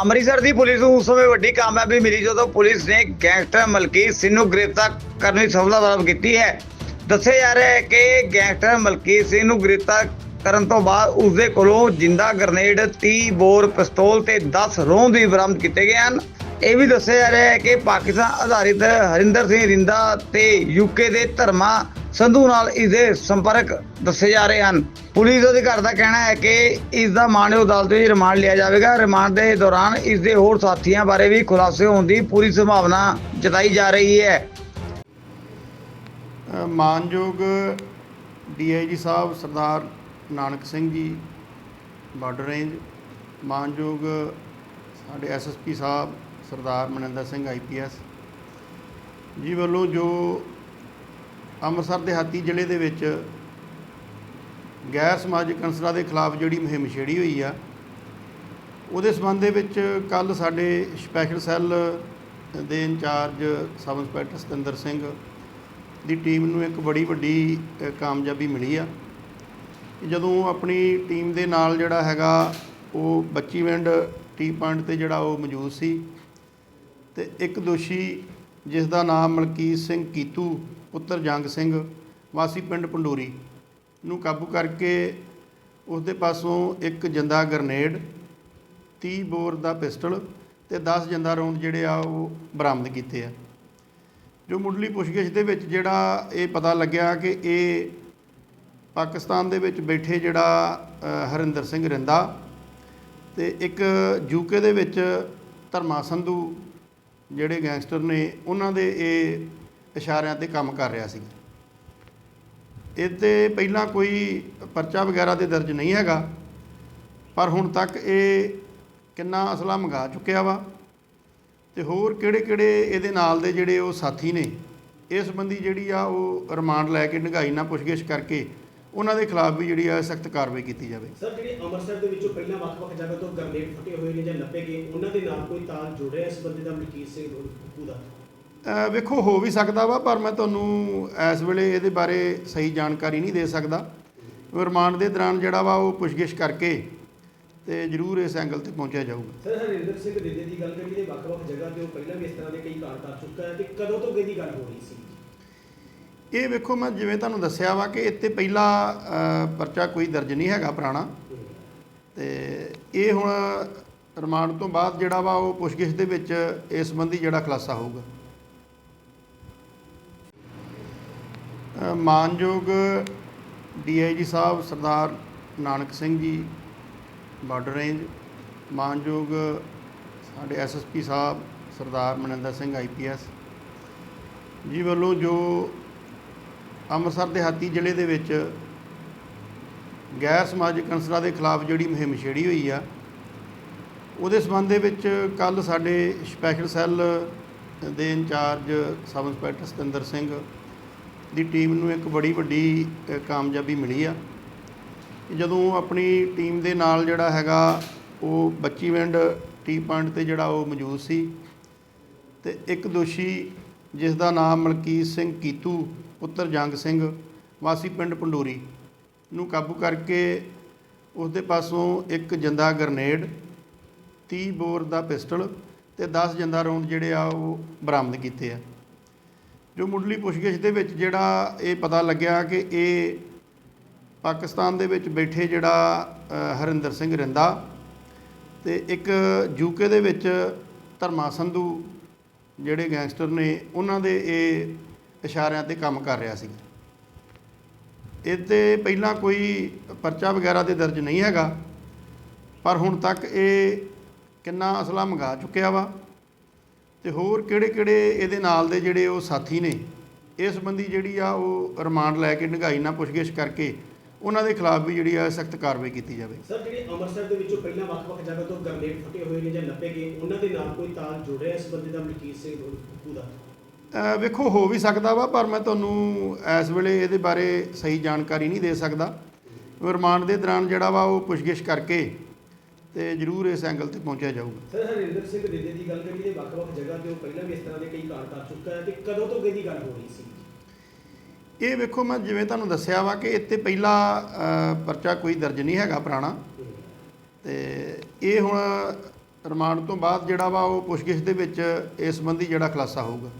ਅੰਮ੍ਰਿਤਸਰ ਦੀ police ਨੂੰ ਉਸ ਸਮੇਂ ਵੱਡੀ ਕਾਮਯਾਬੀ ਮਿਲੀ ਜਦੋਂ ਪੁਲਿਸ ਨੇ ਗੈਂਗਸਟਰ ਮਲਕੀਤ ਸਿੰਘ ਨੂੰ ਗ੍ਰਿਫਤਾਰ ਕਰਨ ਦੀ ਸਫਲਤਾ ਪ੍ਰਾਪਤ ਕੀਤੀ ਹੈ। ਦੱਸਿਆ ਜਾ ਰਿਹਾ ਹੈ ਕਿ ਗੈਂਗਸਟਰ ਮਲਕੀਤ ਸਿੰਘ ਨੂੰ ਗ੍ਰਿਫਤਾਰ ਕਰਨ ਤੋਂ ਬਾਅਦ ਉਸ ਦੇ ਕੋਲੋਂ ਜਿੰਦਾ ਗ੍ਰਨੇਡ 30 ਬੋਰ ਪਿਸਤੌਲ ਤੇ 10 ਰੋਂਦ ਵੀ ਬਰਾਮਦ ਕੀਤੇ ਗਏ ਹਨ। ਇਹ ਵੀ ਦੱਸਿਆ ਜਾ ਰਿਹਾ ਹੈ ਕਿ ਪਾਕਿਸਤਾਨ ਆਧਾਰਿਤ ਹਰਿੰਦਰ ਸਿੰਘ ਰਿੰਦਾ ਤੇ ਯੂਕੇ ਦੇ ਧਰਮਾ ਸੰਧੂ ਨਾਲ ਇਸ ਦੇ ਸੰਪਰਕ ਦੱਸੇ ਜਾ ਰਹੇ ਹਨ। ਪੁਲਿਸ ਅਧਿਕਾਰ ਦਾ ਕਹਿਣਾ ਹੈ ਕਿ ਇਸ ਦਾ ਮਾਨਯੋਗ ਅਦਾਲਤ ਵਿੱਚ ਰਿਮਾਂਡ ਲਿਆ ਜਾਵੇਗਾ। ਰਿਮਾਂਡ ਦੇ ਦੌਰਾਨ ਇਸ ਦੇ ਹੋਰ ਸਾਥੀਆਂ ਬਾਰੇ ਵੀ ਖੁਲਾਸੇ ਹੋਣ ਦੀ ਪੂਰੀ ਸੰਭਾਵਨਾ ਜਤਾਈ ਜਾ ਰਹੀ ਹੈ। ਅ, ਮਾਨਯੋਗ ਡੀਆਈਜੀ ਸਾਹਿਬ ਸਰਦਾਰ ਨਾਨਕ ਸਿੰਘ ਜੀ ਬਾਰਡਰ ਰੇਂਜ। ਮਾਨਯੋਗ ਸਾਡੇ ਐਸਐਸਪੀ ਸਾਹਿਬ ਸਰਦਾਰ ਮਨਿੰਦਰ ਸਿੰਘ ਆਈਪੀਐਸ ਜੀ ਵੱਲੋਂ ਜੋ ਅੰਮ੍ਰਿਤਸਰ ਦਿਹਾਤੀ ਜ਼ਿਲ੍ਹੇ ਦੇ ਵਿੱਚ ਗੈਰ ਸਮਾਜਿਕ ਅੰਸਰਾਂ ਦੇ ਖਿਲਾਫ ਜਿਹੜੀ ਮੁਹਿੰਮ ਛੇੜੀ ਹੋਈ ਆ, ਉਹਦੇ ਸੰਬੰਧ ਦੇ ਵਿੱਚ ਕੱਲ ਸਾਡੇ ਸਪੈਸ਼ਲ ਸੈੱਲ ਦੇ incharge sub inspector Satinder Singh ਦੀ ਟੀਮ ਨੂੰ ਇੱਕ ਬੜੀ ਵੱਡੀ ਕਾਮਯਾਬੀ ਮਿਲੀ ਆ। ਜਦੋਂ ਆਪਣੀ ਟੀਮ ਦੇ ਨਾਲ ਜਿਹੜਾ ਹੈਗਾ, ਉਹ ਬੱਚੀਵਿੰਡ ਟੀ ਪੁਆਇੰਟ ਤੇ ਜਿਹੜਾ ਉਹ ਮੌਜੂਦ ਸੀ ਤੇ ਇੱਕ ਦੋਸ਼ੀ ਜਿਸ ਦਾ ਨਾਮ ਮਲਕੀਤ ਸਿੰਘ ਕੀਤੂ, ਪੁੱਤਰ ਜੰਗ ਸਿੰਘ, ਵਾਸੀ ਪਿੰਡ ਪੰਡੋਰੀ ਨੂੰ ਕਾਬੂ ਕਰਕੇ ਉਸ ਦੇ ਪਾਸੋਂ ਇੱਕ ਜਿੰਦਾ ਗਰਨੇਡ 30 ਬੋਰ ਦਾ ਪਿਸਟਲ ਤੇ 10 ਜਿੰਦਾ ਰੌਂਦ ਜਿਹੜੇ ਆ ਉਹ ਬਰਾਮਦ ਕੀਤੇ ਆ। ਜੋ ਮੁੱਢਲੀ ਪੁੱਛਗਿੱਛ ਦੇ ਵਿੱਚ ਜਿਹੜਾ ਇਹ ਪਤਾ ਲੱਗਿਆ ਕਿ ਇਹ ਪਾਕਿਸਤਾਨ ਦੇ ਵਿੱਚ ਬੈਠੇ ਜਿਹੜਾ ਹਰਿੰਦਰ ਸਿੰਘ ਰਿੰਦਾ ਤੇ ਇੱਕ ਯੂਕੇ ਦੇ ਵਿੱਚ ਧਰਮਾ ਸੰਧੂ ਜਿਹੜੇ ਗੈਂਗਸਟਰ ਨੇ, ਉਹਨਾਂ ਦੇ ਇਹ ਇਸ਼ਾਰਿਆਂ ਤੇ ਕੰਮ ਕਰ ਰਿਹਾ ਸੀ ਇਹ ਤੇ ਪਹਿਲਾਂ ਕੋਈ ਪਰਚਾ ਵਗੈਰਾ ਤੇ ਦਰਜ ਨਹੀਂ ਹੈਗਾ, ਪਰ ਹੁਣ ਤੱਕ ਇਹ ਕਿੰਨਾ ਅਸਲਾ ਮੰਗਾ ਚੁੱਕਿਆ ਵਾ ਤੇ ਹੋਰ ਕਿਹੜੇ ਕਿਹੜੇ ਇਹਦੇ ਨਾਲ ਦੇ ਜਿਹੜੇ ਉਹ ਸਾਥੀ ਨੇ, ਇਸ ਸੰਬੰਧੀ ਜਿਹੜੀ ਆ ਉਹ ਰਿਮਾਂਡ ਲੈ ਕੇ ਢੰਗਾਈ ਨਾਲ ਪੁੱਛਗਿੱਛ ਕਰਕੇ ਉਹਨਾਂ ਦੇ ਖਿਲਾਫ ਵੀ ਜਿਹੜੀ ਆ ਸਖਤ ਕਾਰਵਾਈ ਕੀਤੀ ਜਾਵੇ। ਸਰ ਜਿਹੜੇ ਅੰਮ੍ਰਿਤਸਰ ਦੇ ਵਿੱਚੋਂ ਪਹਿਲਾਂ ਵੱਖ-ਵੱਖ ਜਗ੍ਹਾ ਤੋਂ ਗਰਨੇਡ ਫਟੇ ਹੋਏ ਨੇ ਜਾਂ ਲੱਭੇ ਗਏ ਉਹਨਾਂ ਦੇ ਨਾਲ ਕੋਈ ਤਾਰ ਜੁੜਿਆ ਇਸ ਬੰਦੇ ਦਾ ਮਲਕੀਤ ਸਿੰਘ ਹੁਕੂ ਦਾ ਵੇਖੋ ਹੋ ਵੀ ਸਕਦਾ ਵਾ ਪਰ ਮੈਂ ਤੁਹਾਨੂੰ ਇਸ ਵੇਲੇ ਇਹਦੇ ਬਾਰੇ ਸਹੀ ਜਾਣਕਾਰੀ ਨਹੀਂ ਦੇ ਸਕਦਾ। ਰਿਮਾਂਡ ਦੇ ਦੌਰਾਨ ਜਿਹੜਾ ਵਾ ਉਹ ਪੁੱਛਗਿੱਛ ਕਰਕੇ ਤੇ ਜ਼ਰੂਰ ਇਸ ਐਂਗਲ ਤੇ ਪਹੁੰਚਿਆ ਜਾਊਗਾ। ਸਰ ਹਰਿੰਦਰ ਸਿੰਘ ਰਿੰਦੇ ਦੀ ਗੱਲ ਕਰੀਏ ਵੱਖ-ਵੱਖ ਜਗ੍ਹਾ ਤੇ ਉਹ ਪਹਿਲਾਂ ਵੀ ਇਸ ਤਰ੍ਹਾਂ ਦੇ ਕਈ ਕਾਂਡ ਕਰ ਚੁੱਕਾ ਹੈ ਤੇ ਕਦੋਂ ਤੋਂ ਇਹਦੀ ਗੱਲ ਹੋ ਰਹੀ ਸੀ? ਇਹ ਵੇਖੋ ਮੈਂ ਜਿਵੇਂ ਤੁਹਾਨੂੰ ਦੱਸਿਆ ਵਾ ਕਿ ਇੱਥੇ ਪਹਿਲਾ ਪਰਚਾ ਕੋਈ ਦਰਜ ਨਹੀਂ ਹੈਗਾ ਪੁਰਾਣਾ। ਤੇ ਇਹ ਹੁਣ ਰਿਮਾਂਡ ਤੋਂ ਬਾਅਦ ਜਿਹੜਾ ਵਾ ਉਹ ਪੁੱਛਗਿੱਛ ਦੇ ਵਿੱਚ ਇਸ ਸੰਬੰਧੀ ਜਿਹੜਾ ਖੁਲਾਸਾ ਹੋਊਗਾ। ਅ, ਮਾਨਯੋਗ ਡੀਆਈਜੀ ਸਾਹਿਬ ਸਰਦਾਰ ਨਾਨਕ ਸਿੰਘ ਜੀ ਬਾਰਡਰ ਰੇਂਜ। ਮਾਨਯੋਗ ਸਾਡੇ ਐਸਐਸਪੀ ਸਾਹਿਬ ਸਰਦਾਰ ਮਨਿੰਦਰ ਸਿੰਘ ਆਈਪੀਐਸ ਜੀ ਵੱਲੋਂ ਜੋ ਅੰਮ੍ਰਿਤਸਰ ਦਿਹਾਤੀ ਜ਼ਿਲ੍ਹੇ ਦੇ ਵਿੱਚ ਗੈਰ ਸਮਾਜਿਕ ਅੰਸਰਾਂ ਦੇ ਖਿਲਾਫ ਜਿਹੜੀ ਮੁਹਿੰਮ ਛੇੜੀ ਹੋਈ ਆ, ਉਹਦੇ ਸੰਬੰਧ ਦੇ ਵਿੱਚ ਕੱਲ ਸਾਡੇ ਸਪੈਸ਼ਲ ਸੈੱਲ ਦੇ incharge sub inspector Satinder Singh ਦੀ ਟੀਮ ਨੂੰ ਇੱਕ ਬੜੀ ਵੱਡੀ ਕਾਮਯਾਬੀ ਮਿਲੀ ਆ। ਜਦੋਂ ਆਪਣੀ ਟੀਮ ਦੇ ਨਾਲ ਜਿਹੜਾ ਹੈਗਾ, ਉਹ ਬੱਚੀਵਿੰਡ ਟੀ ਪੁਆਇੰਟ ਤੇ ਜਿਹੜਾ ਉਹ ਮੌਜੂਦ ਸੀ ਤੇ ਇੱਕ ਦੋਸ਼ੀ ਜਿਸ ਦਾ ਨਾਮ ਮਲਕੀਤ ਸਿੰਘ ਕੀਤੂ ਪੁੱਤਰ ਜੰਗ ਸਿੰਘ ਵਾਸੀ ਪਿੰਡ ਪੰਡੋਰੀ ਨੂੰ ਕਾਬੂ ਕਰਕੇ ਉਸ ਦੇ ਪਾਸੋਂ ਇੱਕ ਜਿੰਦਾ ਗਰਨੇਡ 30 ਬੋਰ ਦਾ ਪਿਸਟਲ ਤੇ 10 ਜਿੰਦਾ ਰੌਂਦ ਜਿਹੜੇ ਆ ਉਹ ਬਰਾਮਦ ਕੀਤੇ ਆ। ਜੋ ਮੁੱਢਲੀ ਪੁੱਛਗਿੱਛ ਦੇ ਵਿੱਚ ਜਿਹੜਾ ਇਹ ਪਤਾ ਲੱਗਿਆ ਕਿ ਇਹ ਪਾਕਿਸਤਾਨ ਦੇ ਵਿੱਚ ਬੈਠੇ ਜਿਹੜਾ ਹਰਿੰਦਰ ਸਿੰਘ ਰਿੰਦਾ ਤੇ ਇੱਕ ਯੂਕੇ ਦੇ ਵਿੱਚ ਧਰਮਾ ਸੰਧੂ ਜਿਹੜੇ ਗੈਂਗਸਟਰ ਨੇ, ਉਹਨਾਂ ਦੇ ਇਹ ਇਸ਼ਾਰਿਆਂ ਤੇ ਕੰਮ ਕਰ ਰਿਹਾ ਸੀ। ਇਹ ਤੇ ਪਹਿਲਾਂ ਕੋਈ ਪਰਚਾ ਵਗੈਰਾ ਤੇ ਦਰਜ ਨਹੀਂ ਹੈਗਾ, ਪਰ ਹੁਣ ਤੱਕ ਇਹ ਕਿੰਨਾ ਅਸਲਾ ਮੰਗਾ ਚੁੱਕਿਆ ਵਾ ਤੇ ਹੋਰ ਕਿਹੜੇ ਕਿਹੜੇ ਇਹਦੇ ਨਾਲ ਦੇ ਜਿਹੜੇ ਉਹ ਸਾਥੀ ਨੇ ਇਸ ਸੰਬੰਧੀ ਜਿਹੜੀ ਆ ਉਹ ਰਿਮਾਂਡ ਲੈ ਕੇ ਢੰਗਾਈ ਨਾਲ ਪੁੱਛਗਿੱਛ ਕਰਕੇ ਉਹਨਾਂ ਦੇ ਖਿਲਾਫ ਵੀ ਜਿਹੜੀ ਆ ਸਖਤ ਕਾਰਵਾਈ ਕੀਤੀ ਜਾਵੇ। ਸਰ, ਜਿਹੜੇ ਅੰਮ੍ਰਿਤਸਰ ਦੇ ਵਿੱਚੋਂ ਪਹਿਲਾਂ ਵੱਖ-ਵੱਖ ਜਗ੍ਹਾ ਤੋਂ ਗਰਨੇਡ ਫਟੇ ਹੋਏ ਨੇ ਜਾਂ ਲੱਭੇ ਗਏ, ਉਹਨਾਂ ਦੇ ਨਾਲ ਕੋਈ ਤਾਰ ਜੁੜਿਆ ਇਸ ਬੰਦੇ ਦਾ ਮਲਕੀਤ ਸਿੰਘ ਦਾ ਵੇਖੋ ਹੋ ਵੀ ਸਕਦਾ ਵਾ ਪਰ ਮੈਂ ਤੁਹਾਨੂੰ ਇਸ ਵੇਲੇ ਇਹਦੇ ਬਾਰੇ ਸਹੀ ਜਾਣਕਾਰੀ ਨਹੀਂ ਦੇ ਸਕਦਾ। ਰਿਮਾਂਡ ਦੇ ਦੌਰਾਨ ਜਿਹੜਾ ਵਾ ਉਹ ਪੁੱਛਗਿੱਛ ਕਰਕੇ ਤੇ ਜ਼ਰੂਰ ਇਸ ਐਂਗਲ ਤੇ ਪਹੁੰਚਿਆ ਜਾਊਗਾ। ਸਰ ਹਰਿੰਦਰ ਸਿੰਘ ਰਿੰਦੇ ਦੀ ਗੱਲ ਕਰੀਏ ਵੱਖ-ਵੱਖ ਜਗ੍ਹਾ ਤੇ ਉਹ ਪਹਿਲਾਂ ਵੀ ਇਸ ਤਰ੍ਹਾਂ ਦੇ ਕਈ ਕਾਂਡ ਕਰ ਚੁੱਕਾ ਹੈ ਤੇ ਕਦੋਂ ਤੋਂ ਇਹਦੀ ਗੱਲ ਹੋ ਰਹੀ ਸੀ? ਇਹ ਵੇਖੋ ਮੈਂ ਜਿਵੇਂ ਤੁਹਾਨੂੰ ਦੱਸਿਆ ਵਾ ਕਿ ਇੱਥੇ ਪਹਿਲਾ ਪਰਚਾ ਕੋਈ ਦਰਜ ਨਹੀਂ ਹੈਗਾ ਪੁਰਾਣਾ। ਤੇ ਇਹ ਹੁਣ ਰਿਮਾਂਡ ਤੋਂ ਬਾਅਦ ਜਿਹੜਾ ਵਾ ਉਹ ਪੁੱਛਗਿੱਛ ਦੇ ਵਿੱਚ ਇਸ ਸੰਬੰਧੀ ਜਿਹੜਾ ਖੁਲਾਸਾ ਹੋਊਗਾ।